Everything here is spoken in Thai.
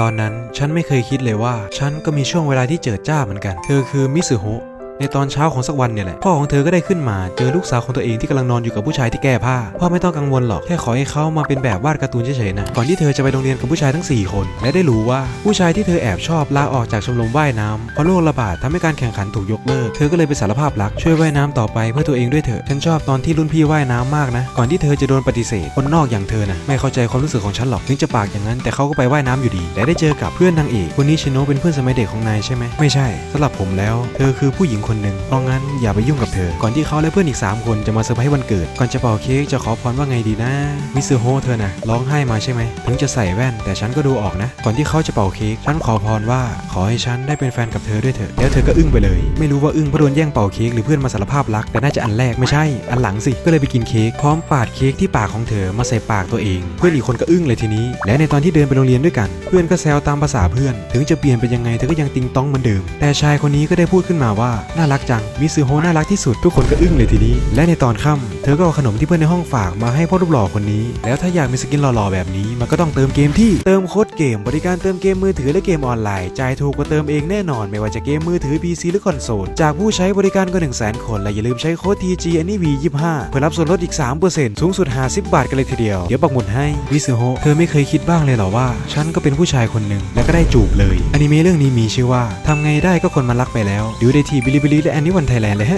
ตอนนั้นฉันไม่เคยคิดเลยว่า ฉันก็มีช่วงเวลาที่เจิดจ้าเหมือนกัน เธอคือมิสึโฮะ ในตอนเช้าของสักวันเนี่ยแหละพ่อของเธอก็ได้ขึ้นมาเจอลูกสาวของตัวเองที่กำลังนอนอยู่กับผู้ชายที่แก้ผ้าพ่อไม่ต้องกังวลหรอกแค่ขอให้เขามาเป็นแบบวาดการ์ตูนเฉยๆนะก่อนที่เธอจะไปโรงเรียนกับผู้ชายทั้ง 4 คน และได้รู้ว่าผู้ชายที่เธอแอบชอบลาออกจากชมรมว่ายน้ำเพราะโรคระบาดทำให้การแข่งขันถูกยกเลิกเธอก็เลยไปสารภาพรักช่วยว่ายน้ำต่อไปเพื่อตัวเองด้วยเถอะฉันชอบตอนที่รุ่นพี่ว่ายน้ำมากนะ ก่อนที่เธอจะโดนปฏิเสธคนนอกอย่างเธอนะไม่เข้าใจความรู้สึกของฉันหรอกถึงจะปากอย่างนั้น แต่เขาก็ไปว่ายน้ำอยู่ดีและได้เจอกับเพื่อนนางเอกคนนี้ชิโนเป็นเพื่อนสมัยเด็กของนายใช่ไหมไม่ใช่สำหรับผมแล้ว เธอคือผู้หญิงคนหนึ่งเพราะงั้นอย่าไปยุ่งกับเธอ ก่อนที่เขาและเพื่อนอีก 3 คนจะมาเซอร์ไพรส์วันเกิด ก่อนจะเป่าเค้กจะขอพรว่าไงดีนะ มิซึโฮเธอนะร้องไห้มาใช่ไหม ถึงจะใส่แว่นแต่ฉันก็ดูออกนะ ก่อนที่เขาจะเป่าเค้กฉันขอพรว่าขอให้ฉันได้เป็นแฟนกับเธอด้วยเถอะ แล้วเธอก็อึ้งไปเลย ไม่รู้ว่าอึ้งเพราะโดนแย่งเป่าเค้กหรือเพื่อนมาสารภาพรัก แต่น่าจะอันแรกไม่ใช่ อันหลังสิ ก็เลยไปกินเค้กพร้อมปาดเค้กที่ปากของเธอมาใส่ปากตัวเอง เพื่อนอีกคนก็อึ้งเลยทีนี้ และในตอนที่เดินไปโรงเรียนด้วยกัน เพื่อนก็แซวตามภาษาเพื่อน ถึงจะเปลี่ยนไปยังไงเธอก็ยังติงต้องเหมือนเดิม แต่ชายคนนี้ก็ได้พูดขึ้นมาว่าน่ารักจัง มิซึโฮน่ารักที่สุดทุกคนก็อึ้งเลยทีนี้ และในตอนค่ำเธอก็เอาขนมที่เพื่อนในห้องฝากมาให้พ่อรูปหล่อคนนี้ แล้วถ้าอยากมีสกินหล่อๆแบบนี้ มันก็ต้องเติมเกมที่เติมโค้ดเกม บริการเติมเกมมือถือและเกมออนไลน์จ่ายถูกกว่าเติมเองแน่นอน ไม่ว่าจะเกมมือถือ PC หรือคอนโซลจากผู้ใช้บริการกว่า1 0 0 0 0 0คนและอย่าลืมใช้โค้ด TG a n y v 25เพื่อรับส่วนลดอีก 3%สูงสุด50บาทกันเลยทีเดียวเดี๋ยวปักหมุดให้วิซึโฮเธอไม่เคยคิดบ้างเลยหรอว่า ฉันก็เป็นผู้ชายคนหนึ่งแล้วก็ได้จูบเลยอนิเมะเรื่องนี้มีชื่อว่าทำไงได้ก็คนมันรักไปแล้วดูได้ที่บิลิบิลิและแอนนี่วันไทยแลนด์เลยฮะ